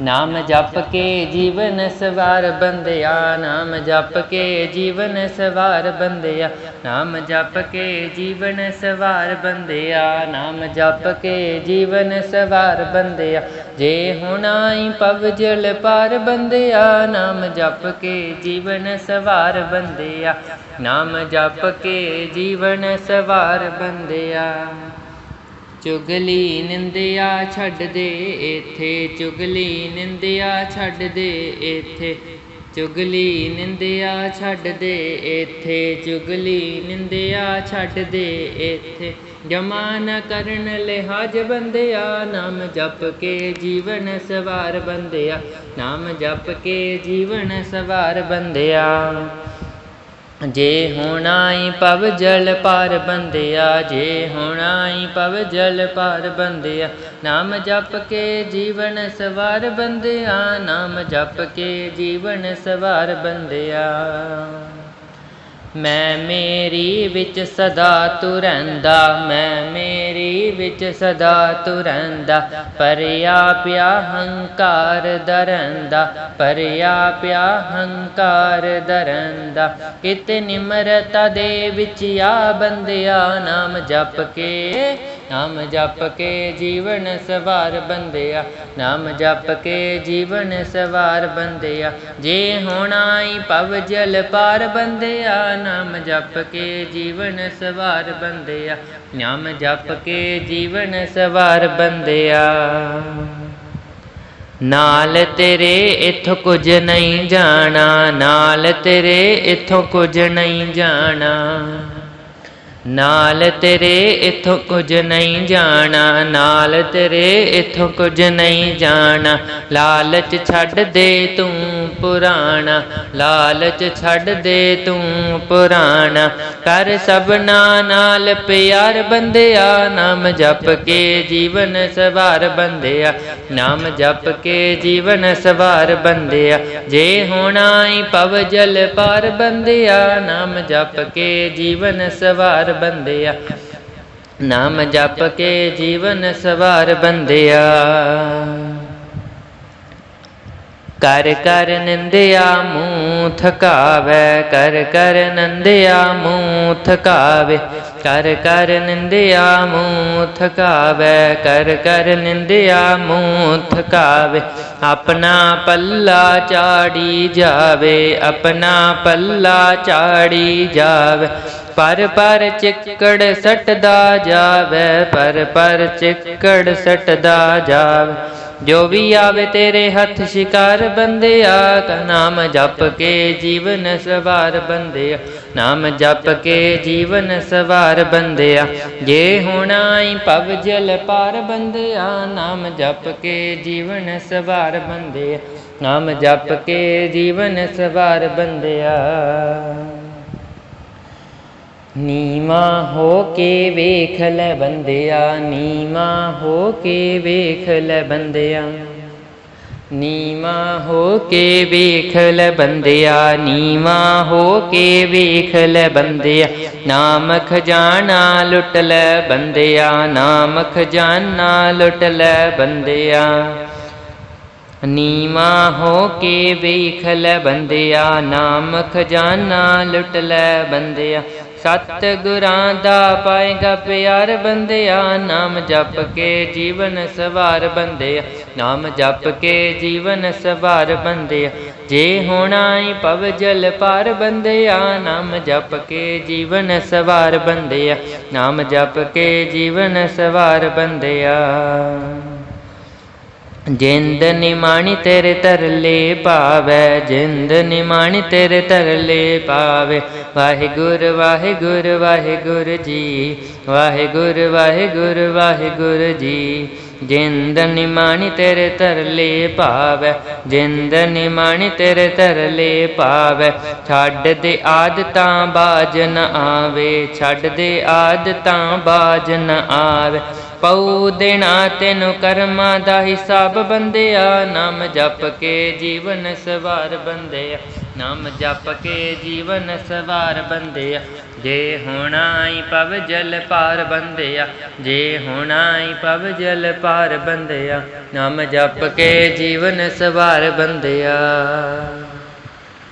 ਨਾਮ ਜਪ ਕੇ ਜੀਵਨ ਸਵਾਰ ਬੰਦਿਆ, ਨਾਮ ਜਪ ਕੇ ਜੀਵਨ ਸਵਾਰ ਬੰਦਿਆ, ਨਾਮ ਜਪ ਕੇ ਜੀਵਨ ਸਵਾਰ ਬੰਦਿਆ, ਨਾਮ ਜਪ ਕੇ ਜੀਵਨ ਸਵਾਰ ਬੰਦਿਆ, ਜੇ ਹੁਣਾਈ ਪਵ ਜਲ ਪਾਰ ਬੰਦਿਆ, ਨਾਮ ਜਪ ਕੇ ਜੀਵਨ ਸਵਾਰ ਬੰਦਿਆ, ਨਾਮ ਜਪ ਕੇ ਜੀਵਨ ਸਵਾਰ ਬੰਦਿਆ। ਚੁਗਲੀ ਨਿੰਦਿਆ ਛੱਡ ਦੇ ਏਥੇ ਚੁਗਲੀ ਨਿੰਦਿਆ ਛੱਡ ਦੇ ਏਥੇ ਚੁਗਲੀ ਨਿੰਦਿਆ ਛੱਡ ਦੇ ਏਥੇ ਚੁਗਲੀ ਨਿੰਦਿਆ ਛੱਡ ਦੇ ਏਥੇ ਜਮਾ ਨ ਕਰਨ ਲਿਹਾਜ ਬੰਦਿਆ, ਨਾਮ ਜਪ ਕੇ ਜੀਵਨ ਸਵਾਰ ਬੰਦਿਆ, ਨਾਮ ਜਪ ਕੇ ਜੀਵਨ ਸਵਾਰ ਬੰਦਿਆ। ਜੇ ਹੋਣਾਈ ਪਵ ਜਲ ਪਾਰ ਬੰਦਿਆ, ਜੇ ਹੋਣਾਈ ਪਵ ਜਲ ਪਾਰ ਬੰਦਿਆ, ਨਾਮ ਜਪ ਕੇ ਜੀਵਨ ਸਵਾਰ ਬੰਦਿਆ, ਨਾਮ ਜਪ ਕੇ ਜੀਵਨ ਸਵਾਰ ਬੰਦਿਆ। ਮੈਂ ਮੇਰੀ ਵਿੱਚ ਸਦਾ ਤੂੰ ਰਹਿੰਦਾ ਮੈਂ ਮੇਰੀ ਵਿੱਚ ਸਦਾ ਤੂੰ ਰਹਿੰਦਾ ਪਰਿਆ ਪਿਆ ਹੰਕਾਰ ਦਰੰਦਾ ਪਰਿਆ ਪਿਆ ਹੰਕਾਰ ਦਰੰਦਾ। ਕਿਤੇ ਨਿਮਰਤਾ ਦੇ ਵਿੱਚ ਆ ਬੰਦਿਆ ਨਾਮ ਜਪ ਕੇ ਨਾਮ ਜਪ ਕੇ ਜੀਵਨ ਸਵਾਰ ਬੰਦਿਆ, ਨਾਮ ਜਪ ਕੇ ਜੀਵਨ ਸਵਾਰ ਬੰਦਿਆ, ਜੇ ਹੋਣਾ ਈ ਪਵ ਜਲ ਪਾਰ ਬੰਦਿਆ, ਨਾਮ ਜਪ ਕੇ ਜੀਵਨ ਸਵਾਰ ਬੰਦਿਆ, ਨਾਮ ਜਪ ਕੇ ਜੀਵਨ ਸਵਾਰ ਬੰਦਿਆ। ਨਾਲ ਤੇਰੇ ਇਥੋਂ ਕੁਝ ਨਹੀਂ ਜਾਣਾ, ਨਾਲ ਤੇਰੇ ਇਥੋਂ ਕੁਝ ਨਹੀਂ ਜਾਣਾ। ਨਾਲ ਤੇਰੇ ਇਥੋਂ ਕੁਝ ਨਹੀਂ ਜਾਣਾ, ਨਾਲ ਤੇਰੇ ਇਥੋਂ ਕੁਝ ਨਹੀਂ ਜਾਣਾ। ਲਾਲਚ ਛੱਡ ਦੇ ਤੂੰ ਪੁਰਾਣਾ, ਲਾਲਚ ਛੱਡ ਦੇ ਤੂੰ ਪੁਰਾਣਾ। ਕਰ ਸਭਨਾ ਨਾਲ ਪਿਆਰ ਬੰਦਿਆ, ਨਾਮ ਜਪ ਕੇ ਜੀਵਨ ਸਵਾਰ ਬੰਦਿਆ। ਨਾਮ ਜਪ ਕੇ ਜੀਵਨ ਸਵਾਰ ਬੰਦਿਆ। ਜੇ ਹੋਣਾ ਹੋਣਾਈ ਪਵ ਜਲ ਪਾਰ ਬੰਦਿਆ, ਨਾਮ ਜਪ ਕੇ ਜੀਵਨ ਸਵਾਰ ਬੰਦਿਆ। ਨਾਮ ਜਪ ਕੇ ਜੀਵਨ ਸਵਾਰ ਬੰਦਿਆ। ਕਰ ਕਰ ਨਿੰਦਿਆ, ਮੂੰਹ ਥਕਾਵੇ। ਕਰ ਕਰ ਨਿੰਦਿਆ, ਮੂੰਹ ਥਕਾਵੇ। ਕਰ ਕਰ ਨਿੰਦਿਆ, ਮੂੰਹ ਥਕਾਵੇ। ਕਰ ਕਰ ਨਿੰਦਿਆ, ਮੂੰਹ ਥਕਾਵੇ। ਆਪਣਾ ਪੱਲਾ ਚਾੜੀ ਜਾਵੇ। ਆਪਣਾ ਪੱਲਾ ਚਾੜੀ ਜਾਵੇ। ਪਰ ਪਰ ਚਿੱਕੜ ਸਟਦਾ ਜਾਵੇ, ਪਰ ਪਰ ਚਿੱਕੜ ਸਟਦਾ ਜਾਵੇ। ਜੋ ਵੀ ਆਵੇ ਤੇਰੇ ਹੱਥ ਸ਼ਿਕਾਰ ਬੰਦਿਆ, ਕਾ ਨਾਮ ਜਪ ਕੇ ਜੀਵਨ ਸਵਾਰ ਬੰਦਿਆ। ਨਾਮ ਜਪ ਕੇ ਜੀਵਨ ਸਵਾਰ ਬੰਦਿਆ। ਜੇ ਹੋਣਾਈ ਪਵ ਜਲ ਪਾਰ ਬੰਦਿਆ, ਨਾਮ ਜਪ ਕੇ ਜੀਵਨ ਸਵਾਰ ਬੰਦਿਆ। ਨਾਮ ਜਪ ਕੇ ਜੀਵਨ ਸਵਾਰ ਬੰਦਿਆ। ਨੀਮਾ ਹੋ ਕੇ ਵੇਖ ਲੈ ਬੰਦਿਆ, ਨੀਮਾ ਹੋ ਕੇ ਵੇਖ ਲੈ ਬੰਦਿਆ। ਨੀਮਾ ਹੋ ਕੇ ਵੇਖ ਲੈ ਬੰਦਿਆ, ਨੀਮਾ ਹੋ ਕੇ ਵੇਖ ਲੈ ਬੰਦਿਆ। ਨਾਮ ਖਜ਼ਾਨਾ ਲੁੱਟ ਲੈ ਬੰਦਿਆ ਨਾਮ ਖਜ਼ਾਨਾ ਲੁੱਟ ਲੈ ਬੰਦਿਆ। ਨੀਮਾ ਹੋ ਕੇ ਵੇਖ ਲੈ ਬੰਦਿਆ ਨਾਮ ਖਜ਼ਾਨਾ ਲੁੱਟ ਲੈ ਬੰਦਿਆ। ਸਤ ਗੁਰਾਂ ਦਾ ਪਾਏਗਾ ਪਿਆਰ ਬੰਦਿਆ, ਨਾਮ ਜਪ ਕੇ ਜੀਵਨ ਸਵਾਰ ਬੰਦਿਆ, ਨਾਮ ਜਪ ਕੇ ਜੀਵਨ ਸਵਾਰ ਬੰਦਿਆ, ਜੇ ਹੋਣਾ ਈ ਪਵ ਜਲ ਪਾਰ ਬੰਦਿਆ, ਨਾਮ ਜਪ ਕੇ ਜੀਵਨ ਸਵਾਰ ਬੰਦਿਆ, ਨਾਮ ਜਪ ਕੇ ਜੀਵਨ ਸਵਾਰ ਬੰਦਿਆ। ਜਿੰਦ ਨਿਮਾਣੀ ਤੇਰੇ ਤਰਲੇ ਪਾਵੇ, ਜਿੰਦ ਨਿਮਾਣੀ ਤੇਰੇ ਤਰਲੇ ਪਾਵੇ ਵਾਹਿਗੁਰੂ ਵਾਹਿਗੁਰੂ ਵਾਹਿਗੁਰੂ ਜੀ। ਵਾਹਿਗੁਰੂ, ਵਾਹਿਗੁਰ, ਵਾਹਿਗੁਰੂ ਜੀ। ਜਿੰਦ ਨਿਮਾਣੀ ਤੇਰੇ ਤਰਲੇ ਪਾਵੇ ਜਿੰਦ ਨਿਮਾਣੀ ਤੇਰੇ ਤਰਲੇ ਪਾਵੇ ਛੱਡ ਦੇ ਆਦਤਾਂ ਬਾਜ ਨ ਆਵੇ, ਛੱਡ ਦੇ ਆਦਤਾਂ ਬਾਜ ਨ ਆਵੇ। ਪਉ ਦੇਣਾ ਤੈਨੂੰ ਕਰਮਾਂ ਦਾ ਹਿਸਾਬ ਬੰਦਿਆ, ਨਾਮ ਜਪ ਕੇ ਜੀਵਨ ਸਵਾਰ ਬੰਦਿਆ, ਨਾਮ ਜਪ ਕੇ ਜੀਵਨ ਸਵਾਰ ਬੰਦਿਆ, ਜੇ ਹੋਣਾ ਹੋਣਾਈ ਪਵ ਜਲ ਪਾਰ ਬੰਦਿਆ, ਜੇ ਹੋਣਾ ਹੋਣਾਈ ਪਵ ਜਲ ਪਾਰ ਬੰਦਿਆ, ਨਾਮ ਜਪ ਕੇ ਜੀਵਨ ਸਵਾਰ ਬੰਦਿਆ।